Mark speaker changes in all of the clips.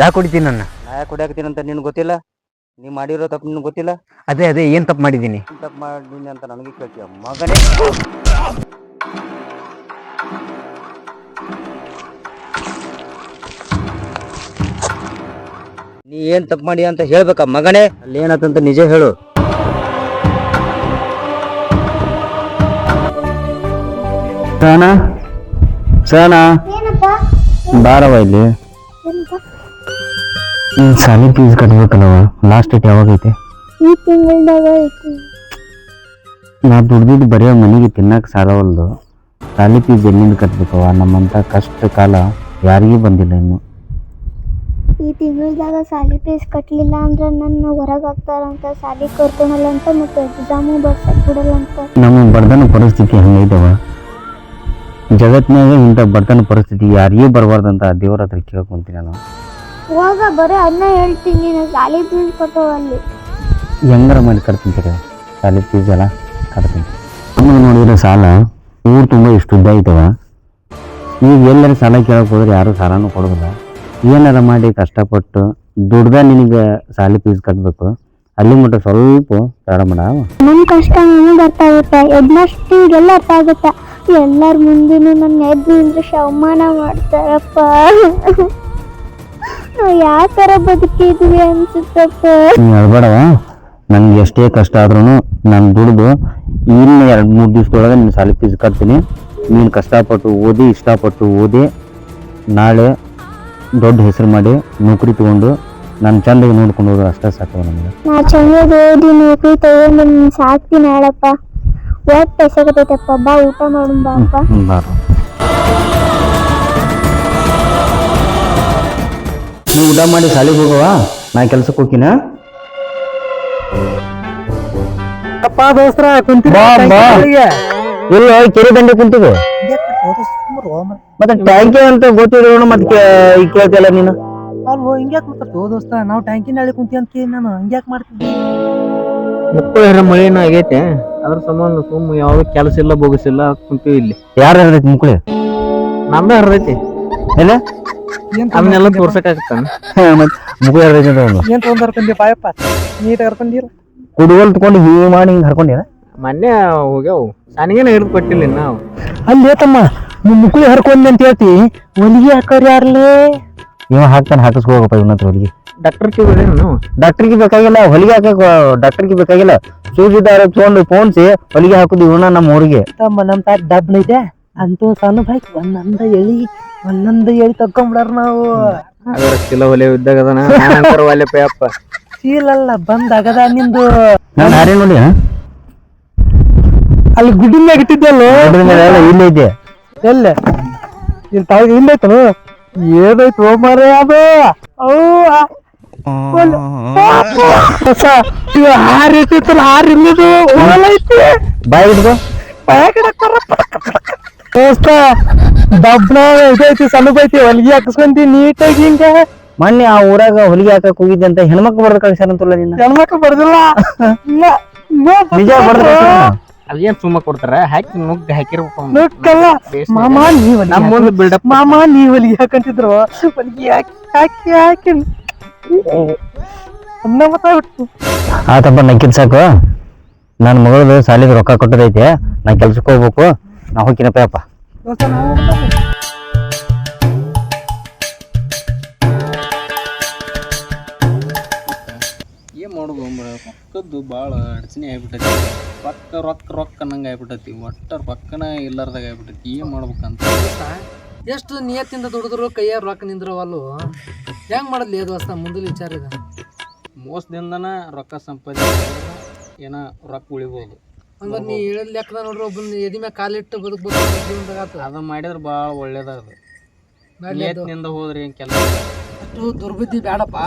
Speaker 1: ಯಾಕೆ ಹೊಡಿತೀನಿ ನನ್ನ?
Speaker 2: ನಾ ಯಾಕೆ ಹೊಡ್ಯಾಕತ್ತೀನಿ ಅಂತ ನಿನ್ಗೆ ಗೊತ್ತಿಲ್ಲ? ನೀ ಮಾಡಿರೋ ತಪ್ಪು ನಿನ್ಗೆ ಗೊತ್ತಿಲ್ಲ?
Speaker 1: ಅದೇ ಅದೇ ಏನು ತಪ್ಪು ಮಾಡಿದ್ದೀನಿ?
Speaker 2: ತಪ್ಪು ಮಾಡಿದ್ದೀನಿ ಅಂತ ನನಗೆ ಕೇಳ್ತೀಯ ಮಗನೇ? ನೀ ಏನ್ ತಪ್ಪು ಮಾಡಿ ಅಂತ ಹೇಳ್ಬೇಕ ಮಗನೇ? ಅಲ್ಲಿ ಏನಾತಂತ ನಿಜ ಹೇಳು.
Speaker 1: ಸಣ್ಣ ಸಣ್ಣ
Speaker 3: ಏನಪ್ಪ?
Speaker 1: ಬಾರವ ಇಲ್ಲಿ. ನೀನ್ ಸಾಲಿ ಫೀಸ್ ಕಟ್ಬೇಕಲ್ಲವ? ಲಾಸ್ಟ್ ಡೇಟ್ ಯಾವಾಗ ಐತೆ?
Speaker 3: ಈ ತಿಂಗಳದಾಗ ಐತಿ.
Speaker 1: ನಾ ದುಡ್ದಿದ್ದು ಬರೀ ಮನೆಗೆ ತಿನ್ನಕ್ಕೆ ಸಾಲವಲ್ದು ಸಾಲಿ ಫೀಸ್ ಎಲ್ಲಿಂದ ಕಟ್ಬೇಕವ ನಮ್ಮಂತ ಕಷ್ಟ ಕಾಲ ಯಾರಿಗೂ ಬಂದಿಲ್ಲ ಇನ್ನು.
Speaker 3: ಈ ತಿಂಗಳದಾಗ ಸಾಲಿ ಫೀಸ್ ಕಟ್ಟಲಿಲ್ಲ ಅಂದ್ರೆ ನನ್ನ ಹೊರಗೆ ಹಾಕ್ತಾರಂತ ಸಾಲಿ ಕರ್ಕೊಳಲ್ಲ ಅಂತ ಮತ್ತೆ ಎಕ್ಸಾಮು ಬರ್ಸಕ್ ಬಿಡಲ್ಲ ಅಂತ
Speaker 1: ನಮ್ಮ ಬಡತನ ಪರಿಸ್ಥಿತಿ ಹಂಗೈತವ ಜಗತ್ತಿನಾಗ ಇಂಥ ಬಡತನ ಪರಿಸ್ಥಿತಿ ಯಾರಿಗೂ ಬರಬಾರ್ದಂತ ದೇವರ ಹತ್ರ ಕೇಳ್ಕೊಂತೀನಿ ನಾನು
Speaker 3: ಇವಾಗ ಬರೀ ಅದನ್ನ ಹೇಳ್ತೀನಿ ನೀನು ಸಾಲಿ ಫೀಸ್ ಕಟ್ಟೋ ಅಲ್ಲಿ.
Speaker 1: ಹೆಂಗಾರ ಮಾಡಿ ಕಟ್ತೀನಿ. ಸಾಲಿ ಫೀಸ್ ಎಲ್ಲ ಕಟ್ತೀನಿ. ಅಮ್ಮ ನೋಡಿದ್ರೆ ಸಾಲ ಊರು ತುಂಬ ಇಷ್ಟು ಉದ್ದ ಐತವ ಈಗ ಎಲ್ಲರ ಸಾಲ ಕೇಳಕ್ಕೆ ಹೋದ್ರೆ ಯಾರು ಸಾಲನೂ ಕೊಡೋದಿಲ್ಲ. ಏನಾರ ಮಾಡಿ ಕಷ್ಟಪಟ್ಟು ದುಡ್ದ ನಿನಗೆ ಸಾಲಿ ಫೀಸ್ ಕಟ್ಟಬೇಕು ಅಲ್ಲಿ ಮಟ್ಟ ಸ್ವಲ್ಪ ತಡ ಮಾಡ.
Speaker 3: ನನ್ನ ಕಷ್ಟ ನನಗೆ ಅರ್ಥ ಆಗುತ್ತೆ. ಹೆಡ್ಮಾಸ್ಟ್ರಿಗೆಲ್ಲ ಅರ್ಥ ಆಗುತ್ತೆ. ಎಲ್ಲರ ಮುಂದಿನ ನನ್ನ ಎದ್ದು ಅಂದ್ರೆ ಅವಮಾನ ಮಾಡ್ತಾರಪ್ಪ. ನಾವು ಯಾವ ಥರ ಬದುಕಿದ್ವಿ ಅನ್ಸುತ್ತಪ್ಪ
Speaker 1: ನೀನು ಹೇಳ್ಬೇಡವ. ನಂಗೆ ಎಷ್ಟೇ ಕಷ್ಟ ಆದ್ರೂ ನಾನು ದುಡ್ದು ಇನ್ನು ಎರಡು ಮೂರು ದಿವಸದೊಳಗೆ ನಿನ್ನ ಸಾಲಿ ಫೀಸ್ ಕಟ್ತೀನಿ. ನೀನು ಕಷ್ಟಪಟ್ಟು ಓದಿ ಇಷ್ಟಪಟ್ಟು ಓದಿ ನಾಳೆ ದೊಡ್ಡ ಹೆಸರು ಮಾಡಿ ನೌಕರಿ ತಗೊಂಡು ನನ್ನ ಚಂದಾಗಿ ನೋಡ್ಕೊಂಡು ಹೋದ್ರೆ ಅಷ್ಟೇ ಸಾಕು ನನಗೆ.
Speaker 3: ನಾ ಚೆನ್ನಾಗಿ ಓದಿ ನೌಕರಿ ತಗೊಂಡು ನಿನ್ನ ಸಾಕ್ತೀನಿ ಹೇಳಪ್ಪ. ಯಾಕೆ ಪೈಸಾಗತ್ತೈತಪ್ಪ ಬಾ ಊಟ ಮಾಡೋಣ ಬಾ ಅಪ್ಪ.
Speaker 1: ಬಾರು. ನೀವು ಊಟ ಮಾಡಿ ಸಾಲಿಗೆ ಹೋಗವ ನಾ ಕೆಲ್ಸಕ್ಕೆ ಹೋಗಿನ
Speaker 2: ಅಪ್ಪ ದೋಸ್ತ್ರ
Speaker 1: ಬಾ, ಬಾ. ಇಲ್ಲ ಕೆರೆ ದಂಡೆ ಕುಂತಿದೆ ಮತ್ತೆ ಟ್ಯಾಂಕಿ ಅಂತ ಗೊತ್ತಿರೋಣ ಮತ್ತೆ ಈಗ ಕೇಳ್ತಿಲ್ಲ ನೀನು?
Speaker 4: ಅಲ್ವೋ ಹಿಂಗ್ಯಾಕ್ ಮಾತಾಡ್ತೀವೋ ದೋಸ್ತ ನಾವು ಟ್ಯಾಂಕಿನ ಹೇಳಿ ಕುಂತಿ ಅಂತ ನಾನು ಹಿಂಗ್ಯಾಕ್ ಮಾಡ್ತಿದ್ದೆ?
Speaker 5: ಮುಕ್ಕಳ ಮಳಿನ ಆಗೈತೆ. ಅದ್ರ ಸಂಬಂಧ ಸುಮ್ಮ ಯಾವ ಕೆಲಸ ಇಲ್ಲ ಬೋಗಸಿಲ್ಲ ಕುಂತೀವಿ ಇಲ್ಲಿ.
Speaker 1: ಯಾರು ಹೇಳ್ದೈತಿ ಮುಕ್ಳಿ
Speaker 5: ನಮ್ದ ಹರ್ದೈತಿ
Speaker 1: ಇಲ್ಲ
Speaker 4: ಏನ್
Speaker 5: ಅದನ್ನೆಲ್ಲ ತೋರ್ಸಕ್ಕಾಗತ್ತಾನ?
Speaker 1: ಅಂತ ಅವನು.
Speaker 4: ಏನ್ ತೊಗೊಂಡ್ ಹರ್ಕೊಂಡಿ ಪಾಯಪ್ಪ ನೀಟ್ ಹರ್ಕೊಂಡಿರ.
Speaker 1: ಕುಡುಗೋಲ್ ತಗೊಂಡು ಹೀಗೆ ಮಾಡಿ ಹಿಂಗೆ ಹರ್ಕೊಂಡಿರ
Speaker 5: ಮೊನ್ನೆ ಹೋಗ್ಯಾವು. ನನಗೇನು ಹಿಡಿದು ಕೊಟ್ಟಿಲ್ಲ ನಾವು.
Speaker 4: ಅಲ್ಲಿ ತಮ್ಮ ನಿಮ್ ಮುಕ್ಳಿ ಹರ್ಕೊಂಡಿ ಅಂತ ಹೇಳ್ತಿ. ಹೊಲಿಗೆ ಹಾಕೋರ್ ಯಾರ್ಲೇ?
Speaker 1: ಇವ ಹಾಕ್ತಾನೆ ಹಾಕಿಸ್ಕೊ ಹೋಗಪ್ಪ ಇವನ ಹತ್ರ ಹೊಲಿಗೆ.
Speaker 5: ಡಾಕ್ಟರ್ ಕೇಳಿ ನಾವು
Speaker 1: ಡಾಕ್ಟರ್ಗೆ ಬೇಕಾಗಿಲ್ಲ ಹೊಲಿಗೆ ಹಾಕಕ್ ಡಾಕ್ಟರ್ಗೆ ಬೇಕಾಗಿಲ್ಲ. ಸೂಜಿ ದಾರ ತಗೊಂಡು ಪೋನ್ಸಿ ಹೊಲಿಗೆ ಹಾಕುದು ಇವನ ನಮ್ಮ ಊರಿಗೆ.
Speaker 4: ತಮ್ಮ ನಮ್ಮ ತಾತ ಡಬ್ನ ಇದೆ. ಅಂತೂ ಸಣ್ಣ ಬೈಕ್ ಒಂದೊಂದ ಎಳಿ. ಒಂದೊಂದ ಹೇಳಿ ತಕ್ಕೊಂಬಿಡಾರ ನಾವು.
Speaker 5: ಅದರ ಕಿಲೋ ಹೊಲೆ ಇದ್ದಾಗ ಅದನ ನಾನಂತರ ಒಲೆ ಪಯಪ್ಪ
Speaker 4: ಚೀಲಲ್ಲ ಬಂದ್ ಆಗದ ನಿಂದು.
Speaker 1: ನಾನು ಯಾರೇ ನೋಡಿ
Speaker 4: ಅಲ್ಲಿ ಗುಡ್ಡಿ ಮ್ಯಾಗ ಇಟ್ಟಿದ್ದಲ್ಲ?
Speaker 1: ಇಲ್ಲ ಐತೆ
Speaker 4: ಎಲ್ಲ? ಇಲ್ಲಿ ಏನೈತು ಮಾರೇ ಅದು? ಹಾರ್ ಇಟ್ಟಿತ್ತಲ್ಲ ಹಾರ್ ಇಲ್ಲದು.
Speaker 1: ಬಾಯ್ ಹಿಡ್ಕೊ.
Speaker 4: ದೋಸ್ತ ದಬ್ನ ಇದೈತಿ ಐತಿ ಹೊಲಿಗೆ ಹಾಕಿಸ್ಕೊಂತಿ ನೀಟಾಗಿ ಹಿಂಗ.
Speaker 1: ಮೊನ್ನೆ ಆ ಊರಾಗ ಹೊಲಿಗೆ ಹಾಕಕ್ ಹೋಗಿದ್ದೆ ಅಂತ ಹೆಣ್ಮಕ್ಳು ಬರ್ದ ಕಳ್ಸ್ಯಾರಂತಲ್ಲ ನಿನ್ನ?
Speaker 4: ಹೆಣ್ಮಕ್ಳು ಬರ್ದಿಲ್ಲ. ಇಲ್ಲ
Speaker 1: ನಿಜ ಬರ್ದ
Speaker 5: ಅದೇನ್ ಸುಮ್ಮ ಕೊಡ್ತಾರ? ಹಾಕಿ ನುಗ್ಗ ಹಾಕಿರ್ಬೇಕು ನುಗ್ಗಲ್ಲ.
Speaker 4: ಮಾಮ ನೀ ಹೊಲಿಗೆ
Speaker 5: ನಮ್ಮ ಮುಂದೆ ಬಿಲ್ಡಪ್
Speaker 4: ಮಾಮ ನೀ ಹೊಲಿಗೆ ಹಾಕಂತಿದ್ರು. ಹೊಲಿಗೆ ಹಾಕಿ ಹಾಕಿ ಹಾಕಿ. ಅನ್ನ ಮಾತಾಡ್ಬಿಟ್ಟು
Speaker 1: ಆತಪ್ಪ ನಕ್ಕಿದ್ ಸಾಕು. ನನ್ನ ಮಗಳದು ಸಾಲಿಗೆ ರೊಕ್ಕ ಕೊಟ್ಟದೈತೆ. ನಾ ಕೆಲ್ಸಕ್ಕೆ ಹೋಗ್ಬೇಕು. ನಾ ಹೋಗಿನಪ್ಪ ಅಪ್ಪ
Speaker 4: ದೋಸ್ತ ನಾವು
Speaker 5: ಏನ್ ಮಾಡುದು ರೊಕ್ಕದ್ದು ಭಾಳ ಅಡಚಣೆ ಆಗ್ಬಿಟ್ಟೈತಿ. ರೊಕ್ಕ ರೊಕ್ಕ ರೊಕ್ಕ ಅನ್ನಂಗೆ ಆಗ್ಬಿಟ್ಟೈತಿ. ಒಟ್ಟ ರೊಕ್ಕನ ಇಲ್ಲಾರ್ದಾಗ ಆಗ್ಬಿಟ್ಟೈತಿ. ಏನ್ ಮಾಡ್ಬೇಕಂತ?
Speaker 6: ಎಷ್ಟು ನಿಯತ್ತಿಂದ ದುಡಿದ್ರು ಕೈಯಾಗ ರೊಕ್ಕ ನಿಂದ್ರವಲ್ಲು? ಹೆಂಗ್ ಮಾಡದ್ಲಿ ದೋಸ್ತ ಮುಂದಿನ ವಿಚಾರ ಇದೆ?
Speaker 5: ಮೋಸದಿಂದನ ರೊಕ್ಕ ಸಂಪಾದನೆ ಏನ ರೊಕ್ಕ ಉಳಿಬೋದು.
Speaker 6: ಹಂಗಾರೆ ನೀ ಹೇಳಿದ ಲೆಕ್ಕದ ನೋಡ್ರಿ ಒಬ್ಬನ ಎದಿ ಮ್ಯಾಗ ಕಾಲಿಟ್ಟು ಬದುಕ್ಬೇಕು ಜೀವನದಾಗ
Speaker 5: ಅದ ಮಾಡಿದ್ರೆ ಭಾಳ ಒಳ್ಳೇದ ಅದು. ಹೋದ್ರಿ ಏನು ಕೆಲಸ?
Speaker 6: ಅಷ್ಟು ದುರ್ಬುದ್ಧಿ ಬೇಡಪ್ಪ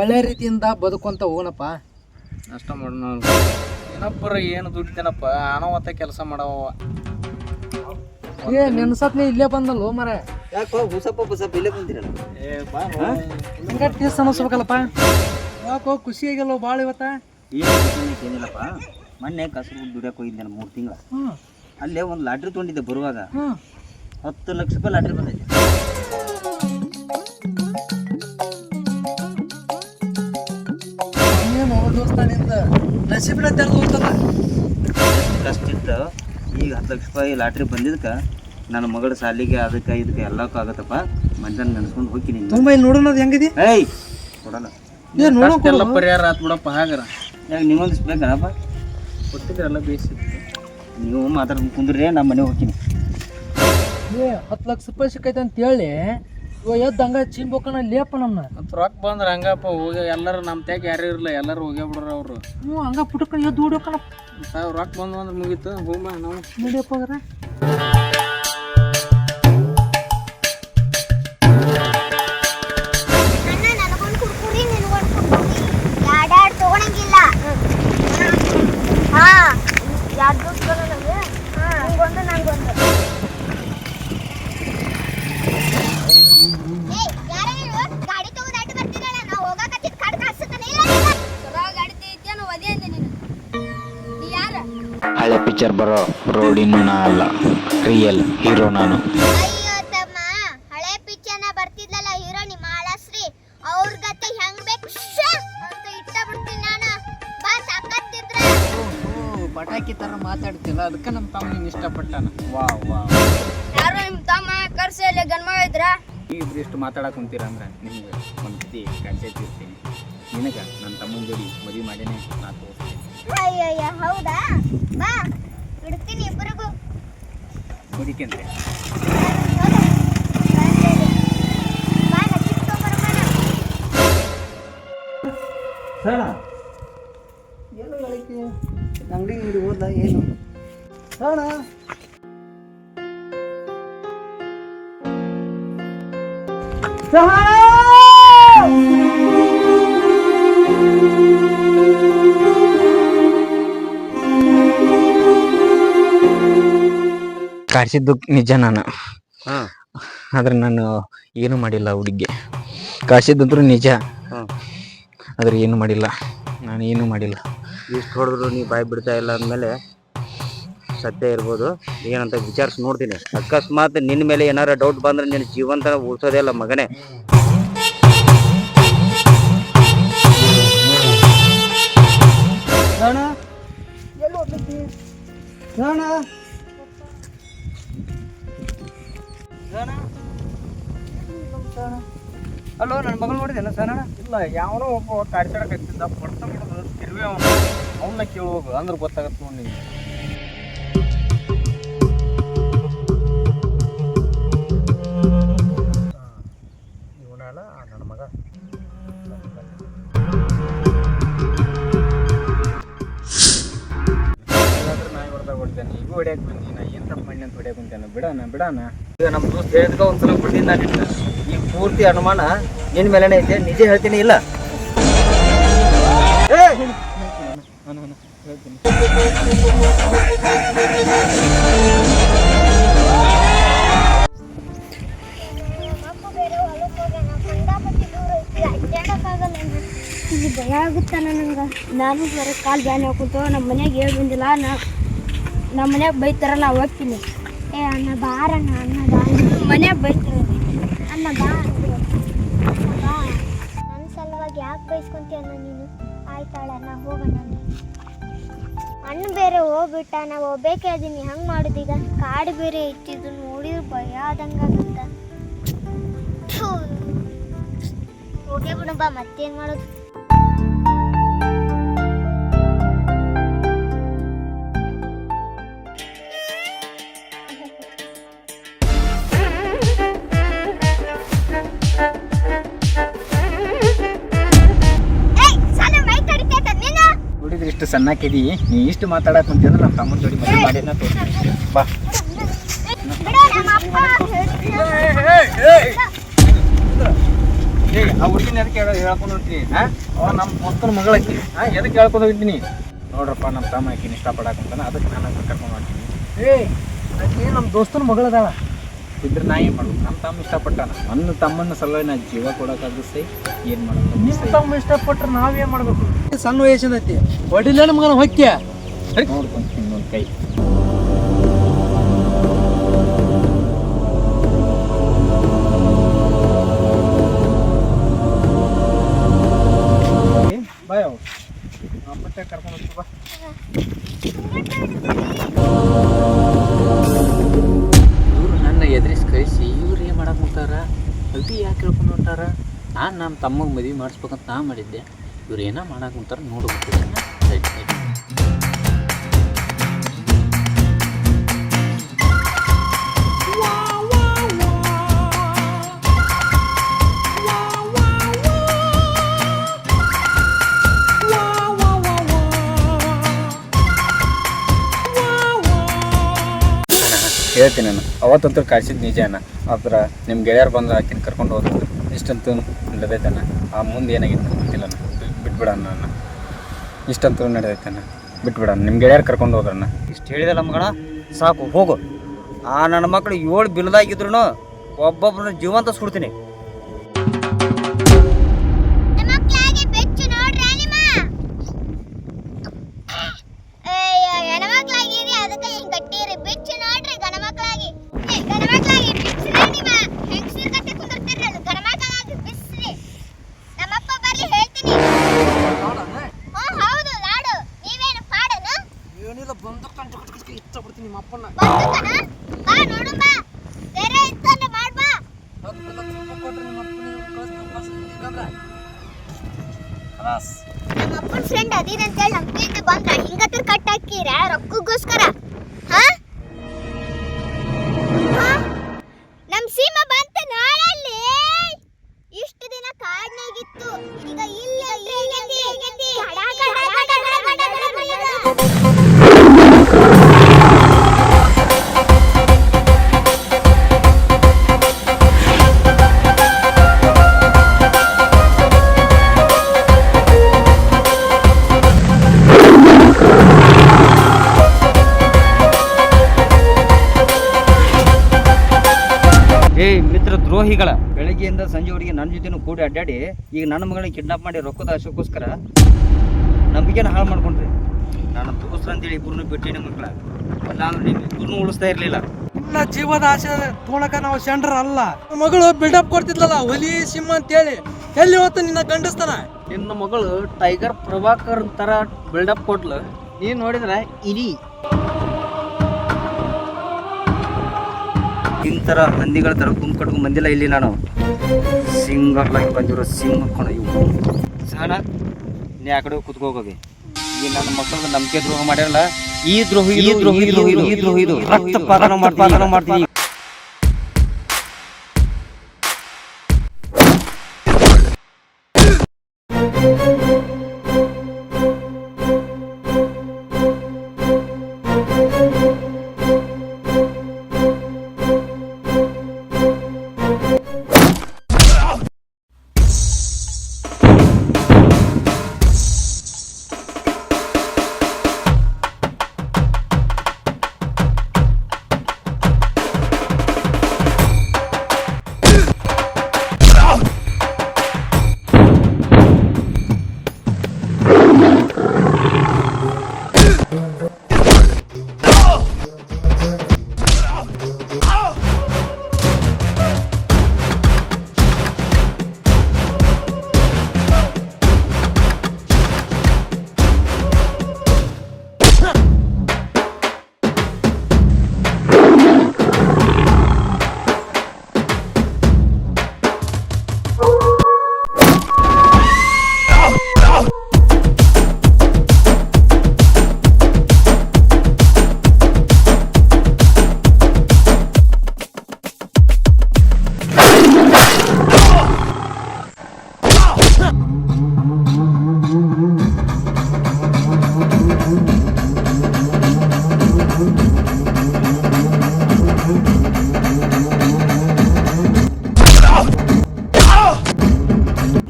Speaker 6: ಒಳ್ಳೆ ರೀತಿಯಿಂದ ಬದುಕೊಂತ ಹೋಗೋಣಪ್ಪ
Speaker 5: ನಷ್ಟ ಮಾಡೋಣ ಏನಪ್ಪರ ಏನು ದುಡಿತೇನಪ್ಪ ಅನಾವತ್ತ ಕೆಲಸ ಮಾಡವ
Speaker 6: ಏ ನೆನ್ಸತ್ನೇ ಇಲ್ಲೇ ಬಂದಲ್ಲ ಮರ
Speaker 2: ಯಾಕೋ ಹುಸಪ್ಪ ಬುಸಪ್ಪ ಇಲ್ಲೇ ಬಂದಿರಲ್ಲ?
Speaker 6: ಹಂಗ ಟೇಸ್ಟ್ ಅನ್ನಿಸ್ಬೇಕಲ್ಲಪ್ಪ ಯಾಕೋ ಖುಷಿ ಆಗಿಲ್ಲ ಭಾಳ ಇವತ್ತ
Speaker 2: ಏನಿಲ್ಲಪ್ಪ? ಮೊನ್ನೆ ಕಸರು ದುಡಿಯಕ್ಕೆ ಹೋಗಿದ್ದೆ ನಾನು ಮೂರು ತಿಂಗಳ. ಅಲ್ಲೇ ಒಂದು ಲಾಟ್ರಿ ತೊಗೊಂಡಿದ್ದೆ ಬರುವಾಗ. ಹತ್ತು ಲಕ್ಷ ರೂಪಾಯಿ ಲಾಟ್ರಿ
Speaker 6: ಬಂದಿದ್ದೆ
Speaker 2: ಕಷ್ಟ ಇತ್ತು. ಈಗ ಹತ್ತು ಲಕ್ಷ ರೂಪಾಯಿ ಲಾಟ್ರಿ ಬಂದಿದ್ದಕ್ಕೆ ನನ್ನ ಮಗಳ ಸಾಲಿಗೆ ಅದಕ್ಕೆ ಇದಕ್ಕೆ ಎಲ್ಲಕ್ಕೂ ಆಗತ್ತಪ್ಪ. ಮಂಜನ್ ನೆನೆಸ್ಕೊಂಡು ಹೋಗ್ತೀನಿ
Speaker 6: ತುಂಬಾ ನೋಡೋಣ ಅದು ಹೆಂಗಿದೆ?
Speaker 2: ಏಯ್
Speaker 5: ಕೊಡೋಣ ಪರಿಹಾರ ಆತ್ ಬಿಡಪ್ಪ ಹಾಗಾರ.
Speaker 2: ಯಾಕೆ ನಿಮ್ಮೊಂದಿಷ್ಟು
Speaker 5: ಕೊಟ್ಟಿದ್ರೆಲ್ಲ ಬೇಯಿಸಿತ್ತು
Speaker 2: ನೀವು ಮಾತಾಡ್ಕೊಂಡು ಕುಂದ್ರೆ ನಮ್ಮ ಮನೆ ಹೋಗ್ತೀನಿ.
Speaker 6: ಏ ಹತ್ತು ಲಕ್ಷ ರೂಪಾಯಿ ಸಿಕ್ಕೈತೆ ಅಂತ ಹೇಳಿ ಎದ್ದು ಹಂಗ ಚಿಂಬೋಕನ ಲೇಪ ನಮ್ಮ
Speaker 5: ಮತ್ತು ರೊಕ್ಕ ಬಂದ್ರೆ ಹಂಗಪ್ಪ ಹೋಗಿ ಎಲ್ಲರೂ ನಮ್ಮ ತ್ಯಾಗ ಯಾರು ಇರಲ್ಲ ಎಲ್ಲರೂ ಹೋಗೇ ಬಿಡ್ರ ಅವರು.
Speaker 6: ಹ್ಞೂ ಹಂಗ ಪುಟಕ್ಕ ಎದ್ದು ಹುಡುಕನ
Speaker 5: ತಾವು ರೊಕ್ಕ ಬಂದು ಅಂದ್ರೆ ಮುಗೀತು ಹೋಗ ನಾವು.
Speaker 6: ನಡಿಯಪ್ಪ ಹೋಗ್ರ
Speaker 7: ರೋಡಿನೂ ನಾ ಅಲ್ಲ ರಿಯಲ್ ಹೀರೋ ನಾನು.
Speaker 3: ಅಯ್ಯೋ ತಮ್ಮ ಹಳೆ ಪಿಕ್ಚರ್ನ ಬರ್ತಿದ್ಲಲ್ಲ ಹೀರೋ ನಿಮ್ಮ ಆಳಶ್ರೀ ಅವ್ರ ಗತೆ ಹೆಂಗ್ ಬೇಕು? ಶ್ಯಾ ಅಂತ ಇಟ್ಟ ಬಿಡ್ತೀನಿ ನಾನು. ಬಾ ಸಾಕತ್ತಿದ್ರ.
Speaker 5: ಪಟಾಕಿ ತರ ಮಾತಾಡ್ತಿಲ್ಲ ಅದಕ್ಕೆ ನಮ್ಮ ತಮ್ಮ ನೀನು ಇಷ್ಟಪಟ್ಟಾನ. ವಾ ವಾ
Speaker 3: ಯಾರು ನಿಮ್ಮ ತಮ್ಮ ಕರ್ಸಲ್ಲಿ ಗನ್ಮ ಇದ್ರ?
Speaker 5: ಇಬ್ರು ಇಷ್ಟು ಮಾತಾಡಕ್ ಕುಂತೀರ ಅಂದ್ರೆ ನಿಮ್ಗೆ ಒಂದು ಕತಿ ತೀರ್ತೀನಿ ನಿನಗ ನನ್ನ ತಮ್ಮನ ಜೋಡಿ ಮದುವೆ ಮಾಡೇನೆ ನಾ ತೋರಿಸ್ತೀನಿ.
Speaker 3: ಅಯ್ಯಯ್ಯ ಹೌದಾ? ಬಾ. ಇಡ್ತೀನಿ ಇಬ್ಬರಿಗೂ ತಗೊಂಬರೋಣ
Speaker 6: ಏನು ಹೇಳಿಕೆ ಅಂಗಡಿ ನೀಡಿ ಹೋದ ಏನು? ಅಣ್ಣ
Speaker 7: ಕಾಡ್ಸಿದ್ದು ನಿಜ ನಾನು.
Speaker 2: ಹಾಂ.
Speaker 7: ಆದ್ರೆ ನಾನು ಏನು ಮಾಡಿಲ್ಲ ಹುಡುಗಿ. ಕಾಡ್ಸಿದ್ದಂತೂ ನಿಜ.
Speaker 2: ಹಾಂ.
Speaker 7: ಆದ್ರೆ ಏನು ಮಾಡಿಲ್ಲ. ನಾನು ಏನು ಮಾಡಿಲ್ಲ.
Speaker 2: ಇಷ್ಟು ಹೊಡೆದ್ರು ನೀವು ಬಾಯಿ ಬಿಡ್ತಾ ಇಲ್ಲ ಅಂದಮೇಲೆ ಸತ್ಯ ಇರ್ಬೋದು. ಏನಂತ ವಿಚಾರಿಸಿ ನೋಡ್ತೀನಿ. ಅಕಸ್ಮಾತ್ ನಿನ್ನ ಮೇಲೆ ಏನಾರ ಡೌಟ್ ಬಂದ್ರೆ ನಿನ್ನ ಜೀವಂತ ಉಳಿಸೋದೇ ಇಲ್ಲ ಮಗನೇ.
Speaker 6: ಅಣ್ಣ
Speaker 2: ಅಲ್ಲೋ ನನ್ನ ಮಗಳು ನೋಡಿದೇನ ಸಣ್ಣ
Speaker 5: ಇಲ್ಲ ಯಾವನೋ ಒಬ್ಬ ಕಾಡ್ಸಾಡಕತ್ತಿದ್ದ ಪಡ್ತ ಬಿಡೋದು ತಿರುವಿ ಅವನು. ಅವನ್ನ ಕೇಳುವಾಗ ಅಂದ್ರೆ ಗೊತ್ತಾಗತ್ತೆ ನೋಡಿ ನಿಂಗೆ.
Speaker 2: ಇವನಲ್ಲ ನನ್ನ ಮಗ
Speaker 5: ನಾಯಿ ಹೊಡೆದಾಗ ಹೊಡ್ತೇನೆ. ಈಗ ಹೊಡ್ಯಾಕ್ ಬಂದಿ ನಾ ಏನು ತಪ್ಪು ಮಾಡಿ ಅಂತ ಹೊಡ್ಯಾಕ್ ಕುಂತೇನೆ ಬಿಡಣ ಬಿಡಣ.
Speaker 2: ಈಗ ನಮ್ಮ ದೋಸ್ತ ಹೇಳಿದ್ಕ ಒಂದ್ಸಲ ಬಿಟ್ಟಿದ್ದ ನಾನು ಈ ಪೂರ್ತಿ ಅನುಮಾನ ನಿನ್ನ ಮೇಲೇನೆ ಐತೆ ನಿಜ ಹೇಳ್ತೀನಿ ಇಲ್ಲ?
Speaker 3: ಇಲ್ಲಿ ಭಯ ಆಗುತ್ತಾನ ನಂಗೆ ನಾನು ಬರ ಕಾಲು ಬ್ಯಾನ್ ಹಾಕುತ್ತೋ ನಮ್ಮ ಮನೆಗೆ ಹೇಳಿ ನಾ ನಮ್ಮ ಮನ್ಯಾಗ ಬೈತಾರ ನಾ ಹೋಗ್ತೀನಿ ಏ, ಅಣ್ಣ ಬಾರಣ್ಣ, ಅಣ್ಣ ಬಾ ಮನ್ಯಾಗ ಬೈತಾರ ಅಣ್ಣ ಬಾ. ಬಾ. ನನ್ನ ಸಲುವಾಗಿ ಯಾಕೆ ಬೈಸ್ಕೊಂತೀಯ ಅಣ್ಣ ನೀನು? ಆಯ್ತಾಳ ನಾ ಹೋಗೋಣ ಅಣ್ಣ ಬೇರೆ ಹೋಗ್ಬಿಟ್ಟ, ನಾವು ಹೋಗ್ಬೇಕೇ ಅದೀನಿ. ಹಂಗೆ ಮಾಡುದೀಗ ಕಾಡು ಬೇರೆ ಇಟ್ಟಿದ್ದು ನೋಡಿದ್ರು ಭಯ ಆದಂಗಾಗುತ್ತೆ ಹೋಗೇ ಬಿಡು ಬಾ, ಮತ್ತೇನ್ ಮಾಡೋದು?
Speaker 5: ಇಷ್ಟು ಸಣ್ಣಕ್ಕಿದಿ ನೀ ಇಷ್ಟು ಮಾತಾಡಕ್ ಕುಂತಿದ್ರೆ ನಮ್ಮ ತಮ್ಮನ ಜೋಡಿ ಮದುವೆ ಮಾಡಿದ್ನ ತೋರಿಸ್ತೀನಿ ಬಾ. ಆ ಹುಡುಗಿನ ಎದಕ್ಕೆ ಹೇಳ ಹೇಳ್ಕೊಂಡು ಹೋಗ್ತೀನಿ ಹಾಂ? ಅವ ನಮ್ಮ ಮಕ್ಕಳ ಮಗಳಕ್ಕಿ ಹಾ ಎದಕ್ಕೆ ಹೇಳ್ಕೊಂಡು ಹೋಗ್ತೀನಿ ನೋಡ್ರಪ್ಪ ನಮ್ಮ ತಮ್ಮ ಆಕಿನ ಇಷ್ಟಪಡಾಕಂತಾನ ಅದಕ್ಕೆ ನಾನು ಕರ್ಕೊಂಡು ಹೋಗ್ತೀನಿ
Speaker 6: ಏ ಆಕಿ ನಮ್ಮ ದೋಸ್ತನ ಮಗಳದಾಳ?
Speaker 5: ಇದ್ರೆ ನಾ ಏನು ಮಾಡ್ಬೇಕು? ನಮ್ಮ ತಮ್ಮ ಇಷ್ಟಪಟ್ಟಾನ. ನನ್ನ ತಮ್ಮನ ಸಲುವಾಗಿ ನಾ ಜೀವ ಕೊಡೋಕ್ಕಾದ್ರು ಸೈ ಏನು ಮಾಡೋದು
Speaker 6: ನಿಮ್ಮ ತಮ್ಮ ಇಷ್ಟಪಟ್ರೆ ನಾವೇನು ಮಾಡ್ಬೇಕು? ಸಣ್ಣ ವಯಸ್ಸಿನೈತಿ ಐತಿ ಹೊಡಿಲ್ಲ ಮಗನ ಹೊಕ್ಕಿಯ
Speaker 5: ನೋಡ್ಕೊಂತೀನಿ ಇನ್ನೊಂದು ಕೈ. ಬಾಯ್ ಅಪ್ಪ ಕರ್ಕೊಂಡು ಹೋಗ್ತೀವಿ ನಮ್ಮ ತಮ್ಮಗೆ ಮದುವೆ ಮಾಡಿಸ್ಬೇಕಂತ ನಾ ಮಾಡಿದ್ದೆ. ಇವ್ರು ಏನೋ ಮಾಡಕ್ಕೆ ನೋಡ್ಬೇಕು.
Speaker 8: ಹೇಳ್ತೀನಿ ನಾನು. ಅವತ್ತಂತೂ ಕಾಯಿಸಿದ ನಿಜಾನ. ಆದ್ರೆ ನಿಮ್ಮ ಗೆಳೆಯರು ಬಂದು ಆಕಿನ ಕರ್ಕೊಂಡು ಹೋದ್ರು ಇಷ್ಟಂತೂ ನಡೆದೈತಣ್ಣ ಆ ಮುಂದೆ ಏನಾಗಿತ್ತು ಗೊತ್ತಿಲ್ಲ ಬಿಟ್ಬಿಡೋಣ ನಾನು ಇಷ್ಟಂತೂ ನಡೆದೈತಣ್ಣ ಬಿಟ್ಬಿಡೋಣ. ನಿಮ್ಮ ಗೆಳೆಯರು ಕರ್ಕೊಂಡು ಹೋದ್ರಣ್ಣ
Speaker 2: ಇಷ್ಟು ಹೇಳಿದಲ್ಲ ನಮ್ಗಣ ಸಾಕು, ಹೋಗು. ಆ ನನ್ನ ಮಕ್ಕಳು ಏಳು ಬಿಲ್ದಾಗಿದ್ರು ಒಬ್ಬೊಬ್ಬರನ್ನ ಜೀವಂತ ಸುಡ್ತೀನಿ.
Speaker 3: ನಮ್ಮ
Speaker 6: ಅಪ್ಪನ
Speaker 3: ಫ್ರೆಂಡ್ ಅದಿರಂತ ಹೇಳಿ ನಮ್ಮ ಪ್ರೀತಿ ಬಂದ್ರ ಹಿಂಗತ್ರ ಕಟ್ ಹಾಕಿರ ರೊಕ್ಕಗೋಸ್ಕರ.
Speaker 2: ದ್ರೋಹಿಗಳ ಬೆಳಗ್ಗೆಯಿಂದ ಸಂಜೆವರೆಗೆ ನನ್ನ ಜೊತೆನೂ ಕೂಡಿ ಅಡ್ಡಾಡಿ ಈಗ ನನ್ನ ಮಗಳನ್ನ ಕಿಡ್ನಾಪ್ ಮಾಡಿ ರೊಕ್ಕದ ಆಶಕ್ಕೋಸ್ಕರ ನಂಬಿಕೆನ ಹಾಳು ಮಾಡ್ಕೊಂಡ್ರಿ. ನಾನು ದೋಸ್ತ ಅಂತೇಳಿ ಇಬ್ಬರನ್ನು ಬಿಟ್ಟೇನೆ ಮಕ್ಕಳ. ನಾನು ನಿಮ್ಮ ಇಬ್ಬರನ್ನೂ ಉಳಿಸ್ತಾ ಇರಲಿಲ್ಲ.
Speaker 6: ಇಲ್ಲ ಜೀವದ ಆಸೆ ತೋಳಕ ನಾವು ಶಂಡ್ರ ಅಲ್ಲ. ಮಗಳು ಬಿಲ್ಡಪ್ ಕೊಡ್ತಿದ್ಲಲ್ಲ ಒಲಿ ಸಿಂಹ ಅಂತೇಳಿ. ಎಲ್ಲಿ ಹೊತ್ತು ನಿನ್ನ ಗಂಡಸ್ತಾನ?
Speaker 5: ನಿನ್ನ ಮಗಳು ಟೈಗರ್ ಪ್ರಭಾಕರ್ ತರ ಬಿಲ್ಡಪ್ ಕೊಟ್ಲು. ನೀನು ನೋಡಿದ್ರೆ ಇಡೀ
Speaker 2: ನಿಮ್ ಮಂದಿಗಳ ಹಂದಿಗಳ ಥರ ಗುಂಪು ಕಟ್ಕೊಂಡು ಬಂದಿಲ್ಲ ಇಲ್ಲಿ ನಾನು. ಸಿಂಗರ್ಲಾಗಿ ಬಂದಿರೋ ಸಿಂಗ್ ಕಣ ಇವು. ಸಹನ ನೀ ಆ ಕಡೆ ಕುತ್ಕೋಗೋಗಿ ಈ ನನ್ನ ಮಕ್ಕಳು ನಂಬಿಕೆ ದ್ರೋಹ ಮಾಡ್ಯಾರಲ್ಲ ಈ ದ್ರೋಹಿ ಈ ದ್ರೋಹ ಈ ದ್ರೋಹಿ ದ್ರೋಹ ರಕ್ತಪಾತನ ಮಾಡ್ತೀನಿ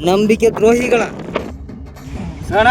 Speaker 2: ನಂಬಿಕೆ ದ್ರೋಹಿಗಳ. ಸಹನ